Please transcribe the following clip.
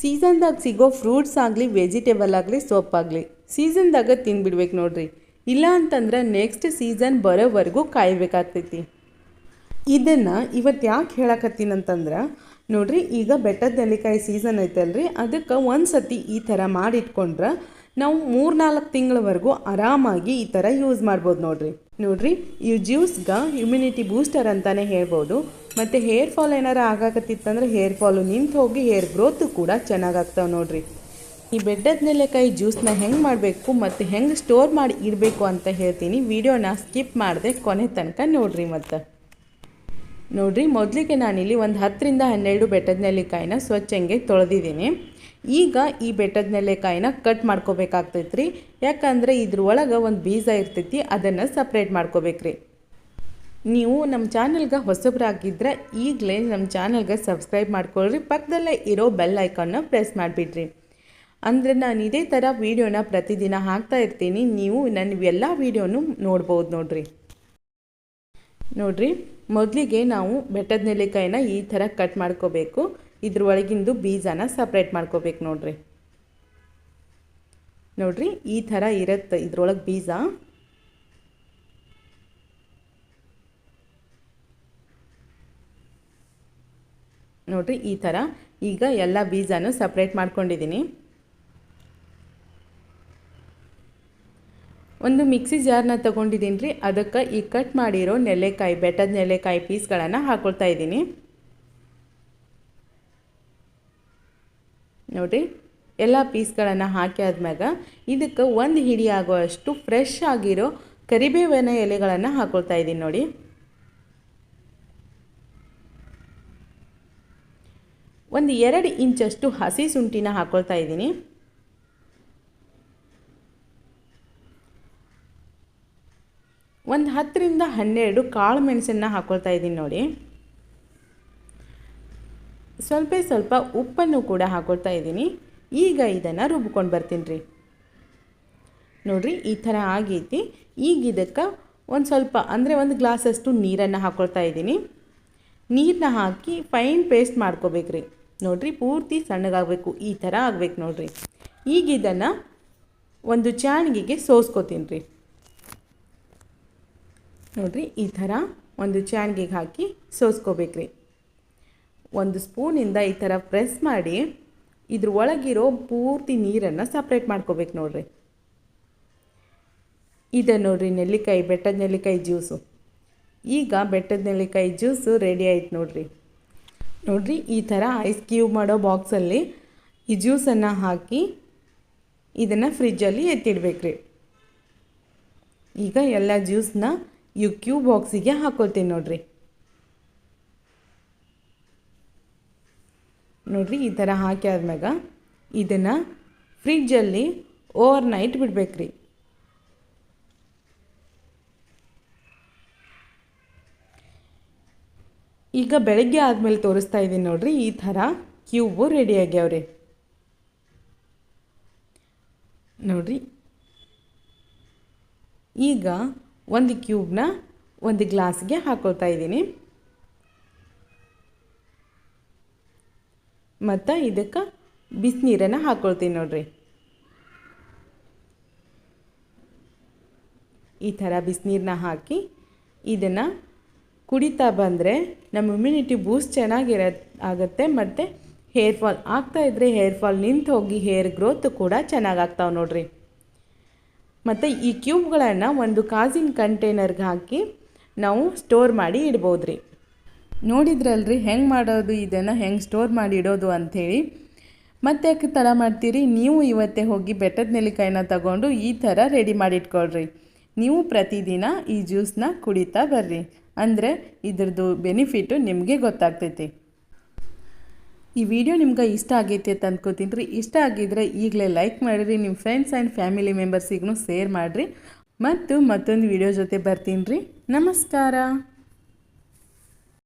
ಸೀಸನ್ದಾಗ ಸಿಗೋ ಫ್ರೂಟ್ಸ್ ಆಗಲಿ, ವೆಜಿಟೇಬಲ್ ಆಗಲಿ ಸೊಪ್ಪಾಗಲಿ ಸೀಸನ್ದಾಗ ತಿನ್ಬಿಡ್ಬೇಕು ನೋಡ್ರಿ. ಇಲ್ಲ ಅಂತಂದ್ರೆ ನೆಕ್ಸ್ಟ್ ಸೀಸನ್ ಬರೋವರೆಗೂ ಕಾಯಬೇಕಾಗ್ತೈತಿ. ಇದನ್ನು ಇವತ್ತು ಯಾಕೆ ಹೇಳಕತ್ತೀನಂತಂದ್ರೆ ನೋಡ್ರಿ ಈಗ ಬೆಟ್ಟದ ನೆಲ್ಲಿಕಾಯಿ ಸೀಸನ್ ಐತಲ್ರಿ, ಅದಕ್ಕೆ ಒಂದು ಸತಿ ಈ ಥರ ಮಾಡಿಟ್ಕೊಂಡ್ರೆ ನಾವು ಮೂರು ನಾಲ್ಕು ತಿಂಗಳವರೆಗೂ ಆರಾಮಾಗಿ ಈ ಥರ ಯೂಸ್ ಮಾಡ್ಬೋದು ನೋಡ್ರಿ. ನೋಡ್ರಿ, ಈ ಜ್ಯೂಸ್ಗೆ ಇಮ್ಯುನಿಟಿ ಬೂಸ್ಟರ್ ಅಂತಲೇ ಹೇಳ್ಬೋದು. ಮತ್ತು ಹೇರ್ ಫಾಲ್ ಏನಾರು ಆಗಾಕತ್ತಿತ್ತಂದ್ರೆ ಹೇರ್ ಫಾಲು ನಿಂತು ಹೋಗಿ ಹೇರ್ ಗ್ರೋತು ಕೂಡ ಚೆನ್ನಾಗಾಗ್ತಾವೆ ನೋಡ್ರಿ. ಈ ಬೆಟ್ಟದ ನೆಲೆಕಾಯಿ ಜ್ಯೂಸ್ನ ಹೆಂಗೆ ಮಾಡಬೇಕು ಮತ್ತು ಹೆಂಗೆ ಸ್ಟೋರ್ ಮಾಡಿ ಇಡಬೇಕು ಅಂತ ಹೇಳ್ತೀನಿ. ವಿಡಿಯೋನ ಸ್ಕಿಪ್ ಮಾಡಿದೆ ಕೊನೆ ತನಕ ನೋಡ್ರಿ ಮತ್ತು. ನೋಡ್ರಿ, ಮೊದಲಿಗೆ ನಾನಿಲ್ಲಿ ಒಂದು ಹತ್ತರಿಂದ ಹನ್ನೆರಡು ಬೆಟ್ಟದ ನೆಲ್ಲಿಕಾಯಿನ ಸ್ವಚ್ಛಂಗೆ ತೊಳೆದಿದ್ದೀನಿ. ಈಗ ಈ ಬೆಟ್ಟದ ನೆಲ್ಲಿಕಾಯಿನ ಕಟ್ ಮಾಡ್ಕೋಬೇಕಾಗ್ತೈತೆ ಯಾಕಂದರೆ ಇದ್ರೊಳಗೆ ಒಂದು ಬೀಜ ಇರ್ತೈತಿ, ಅದನ್ನು ಸಪ್ರೇಟ್ ಮಾಡ್ಕೋಬೇಕ್ರಿ. ನೀವು ನಮ್ಮ ಚಾನಲ್ಗೆ ಹೊಸಬ್ರಾಗಿದ್ದರೆ ಈಗಲೇ ನಮ್ಮ ಚಾನಲ್ಗೆ ಸಬ್ಸ್ಕ್ರೈಬ್ ಮಾಡ್ಕೊಳ್ರಿ, ಪಕ್ಕದಲ್ಲೇ ಇರೋ ಬೆಲ್ ಐಕಾನ್ನ ಪ್ರೆಸ್ ಮಾಡಿಬಿಡ್ರಿ. ಅಂದರೆ ನಾನು ಇದೇ ಥರ ವೀಡಿಯೋನ ಪ್ರತಿದಿನ ಹಾಕ್ತಾ ಇರ್ತೀನಿ, ನೀವು ನನ್ನ ಎಲ್ಲ ವೀಡಿಯೋನು ನೋಡ್ಬೋದು ನೋಡ್ರಿ. ನೋಡ್ರಿ, ಮೊದಲಿಗೆ ನಾವು ಬೆಟ್ಟದ ನೆಲ್ಲಿಕಾಯಿನ ಈ ಥರ ಕಟ್ ಮಾಡ್ಕೋಬೇಕು, ಇದ್ರೊಳಗಿಂದು ಬೀಜನ ಸಪ್ರೇಟ್ ಮಾಡ್ಕೋಬೇಕು ನೋಡ್ರಿ. ನೋಡ್ರಿ, ಈ ಥರ ಇರುತ್ತೆ ಇದ್ರೊಳಗೆ ಬೀಜ. ನೋಡ್ರಿ, ಈ ಥರ ಈಗ ಎಲ್ಲ ಬೀಜನೂ ಸಪ್ರೇಟ್ ಮಾಡ್ಕೊಂಡಿದ್ದೀನಿ ಒಂದು ಮಿಕ್ಸಿ ಜಾರ್ನ ತೊಗೊಂಡಿದ್ದೀನಿ ರೀ ಅದಕ್ಕೆ ಈ ಕಟ್ ಮಾಡಿರೋ ನೆಲೆಕಾಯಿ ಬೆಟ್ಟದ ನೆಲೆಕಾಯಿ ಪೀಸ್ಗಳನ್ನು ಹಾಕ್ಕೊಳ್ತಾ ಇದ್ದೀನಿ ನೋಡಿರಿ ಎಲ್ಲ ಪೀಸ್ಗಳನ್ನು ಹಾಕಿ ಆದ್ಮ್ಯಾಗ ಇದಕ್ಕೆ ಒಂದು ಹಿಡಿ ಆಗೋಷ್ಟು ಫ್ರೆಶ್ ಆಗಿರೋ ಕರಿಬೇವಿನ ಎಲೆಗಳನ್ನು ಹಾಕೊಳ್ತಾ ಇದ್ದೀನಿ ನೋಡಿ. ಒಂದು ಎರಡು ಇಂಚಷ್ಟು ಹಸಿ ಶುಂಠಿನ ಹಾಕೊಳ್ತಾ ಇದ್ದೀನಿ ಒಂದು ಹತ್ತರಿಂದ ಹನ್ನೆರಡು ಕಾಳು ಮೆಣಸನ್ನು ಹಾಕೊಳ್ತಾ ಇದ್ದೀನಿ ನೋಡಿ. ಸ್ವಲ್ಪ ಸ್ವಲ್ಪ ಉಪ್ಪನ್ನು ಕೂಡ ಹಾಕೊಳ್ತಾ ಇದ್ದೀನಿ ಈಗ ಇದನ್ನು ರುಬ್ಕೊಂಡು ಬರ್ತೀನಿ ರೀ ನೋಡಿರಿ, ಈ ಥರ ಆಗೈತಿ. ಈಗ ಇದಕ್ಕೆ ಒಂದು ಸ್ವಲ್ಪ, ಅಂದರೆ ಒಂದು ಗ್ಲಾಸಷ್ಟು ನೀರನ್ನು ಹಾಕ್ಕೊಳ್ತಾ ಇದ್ದೀನಿ. ನೀರನ್ನ ಹಾಕಿ ಫೈನ್ ಪೇಸ್ಟ್ ಮಾಡ್ಕೋಬೇಕ್ರಿ. ನೋಡಿರಿ, ಪೂರ್ತಿ ಸಣ್ಣಗಾಗಬೇಕು, ಈ ಥರ ಆಗಬೇಕು ನೋಡಿರಿ. ಈಗ ಇದನ್ನು ಒಂದು ಚಾಣಿಗೆಗೆ ಸೋಸ್ಕೋತೀನಿ ರೀ ನೋಡಿರಿ, ಈ ಥರ ಒಂದು ಚಾಣಿಗೆಗೆ ಹಾಕಿ ಸೋಸ್ಕೋಬೇಕ್ರಿ. ಒಂದು ಸ್ಪೂನಿಂದ ಈ ಥರ ಪ್ರೆಸ್ ಮಾಡಿ ಇದ್ರ ಒಳಗಿರೋ ಪೂರ್ತಿ ನೀರನ್ನು ಸಪ್ರೇಟ್ ಮಾಡ್ಕೋಬೇಕು ನೋಡ್ರಿ. ಇದೆ ನೋಡ್ರಿ ನೆಲ್ಲಿಕಾಯಿ, ಬೆಟ್ಟದ ನೆಲ್ಲಿಕಾಯಿ ಜ್ಯೂಸು ಈಗ ಬೆಟ್ಟದ ನೆಲ್ಲಿಕಾಯಿ ಜ್ಯೂಸು ರೆಡಿ ಆಯ್ತು ನೋಡ್ರಿ. ನೋಡ್ರಿ ಈ ಥರ ಐಸ್ ಕ್ಯೂಬ್ ಮಾಡೋ ಬಾಕ್ಸಲ್ಲಿ ಈ ಜ್ಯೂಸನ್ನು ಹಾಕಿ ಇದನ್ನು ಫ್ರಿಜ್ಜಲ್ಲಿ ಎತ್ತಿಡ್ಬೇಕ್ರಿ. ಈಗ ಎಲ್ಲ ಜ್ಯೂಸನ್ನ ಈ ಕ್ಯೂಬ್ ಬಾಕ್ಸಿಗೆ ಹಾಕ್ಕೊಳ್ತೀನಿ ನೋಡ್ರಿ. ನೋಡ್ರಿ, ಈ ಥರ ಹಾಕಿ ಆದ್ಮ್ಯಾಗ ಇದನ್ನು ಫ್ರಿಜ್ಜಲ್ಲಿ ಓವರ್ ನೈಟ್ ಬಿಡ್ಬೇಕ್ರಿ. ಈಗ ಬೆಳಗ್ಗೆ ಆದಮೇಲೆ ತೋರಿಸ್ತಾ ಇದ್ದೀನಿ ನೋಡಿರಿ, ಈ ಥರ ಕ್ಯೂಬು ರೆಡಿ ಆಗ್ಯಾವ್ರಿ. ನೋಡಿರಿ, ಈಗ ಒಂದು ಕ್ಯೂಬ್ನ ಒಂದು ಗ್ಲಾಸ್ಗೆ ಹಾಕೊಳ್ತಾ ಇದ್ದೀನಿ ಮತ್ತು ಇದಕ್ಕೆ ಬಿಸಿನೀರನ್ನು ಹಾಕ್ಕೊಳ್ತೀನಿ ನೋಡ್ರಿ. ಈ ಥರ ಬಿಸಿನೀರನ್ನ ಹಾಕಿ ಇದನ್ನು ಕುಡಿತಾ ಬಂದರೆ ನಮ್ಮ ಇಮ್ಯುನಿಟಿ ಬೂಸ್ಟ್ ಚೆನ್ನಾಗಿರ, ಆಗುತ್ತೆ ಮತ್ತು ಹೇರ್ ಫಾಲ್ ಆಗ್ತಾ ಇದ್ದರೆ ಹೇರ್ ಫಾಲ್ ನಿಂತು ಹೋಗಿ ಹೇರ್ ಗ್ರೋತ್ ಕೂಡ ಚೆನ್ನಾಗಿ ನೋಡಿರಿ. ಮತ್ತು ಈ ಕ್ಯೂಬ್ಗಳನ್ನು ಒಂದು ಕಾಜಿನ ಕಂಟೈನರ್ಗೆ ಹಾಕಿ ನಾವು ಸ್ಟೋರ್ ಮಾಡಿ ಇಡ್ಬೋದು ರೀ ನೋಡಿದ್ರಲ್ರಿ, ಹೆಂಗೆ ಮಾಡೋದು, ಇದನ್ನು ಹೆಂಗೆ ಸ್ಟೋರ್ ಮಾಡಿ ಇಡೋದು ಅಂಥೇಳಿ. ಮತ್ತೆ ಯಾಕೆ ತಡ ಮಾಡ್ತೀರಿ? ನೀವು ಇವತ್ತೇ ಹೋಗಿ ಬೆಟ್ಟದ ನೆಲ್ಲಿಕಾಯಿನ ತಗೊಂಡು ಈ ಥರ ರೆಡಿ ಮಾಡಿ ಇಟ್ಕೊಳ್ರಿ ನೀವು ಪ್ರತಿದಿನ ಈ ಜ್ಯೂಸ್ನ ಕುಡಿತಾ ಬರ್ರಿ. ಅಂದರೆ ಇದ್ರದ್ದು ಬೆನಿಫಿಟ್ಟು ನಿಮಗೆ ಗೊತ್ತಾಗ್ತೈತಿ. ಈ ವಿಡಿಯೋ ನಿಮ್ಗೆ ಇಷ್ಟ ಆಗೈತಿ ಅಂತ ಅಂದ್ಕೋತೀನಿ ರೀ. ಇಷ್ಟ ಆಗಿದ್ರೆ ಈಗಲೇ ಲೈಕ್ ಮಾಡಿರಿ. ನಿಮ್ಮ ಫ್ರೆಂಡ್ಸ್ ಆ್ಯಂಡ್ ಫ್ಯಾಮಿಲಿ ಮೆಂಬರ್ಸಿಗೂ ಶೇರ್ ಮಾಡಿರಿ. ಮತ್ತು ಮತ್ತೊಂದು ವಿಡಿಯೋ ಜೊತೆ ಬರ್ತೀನಿ ರೀ. ನಮಸ್ಕಾರ.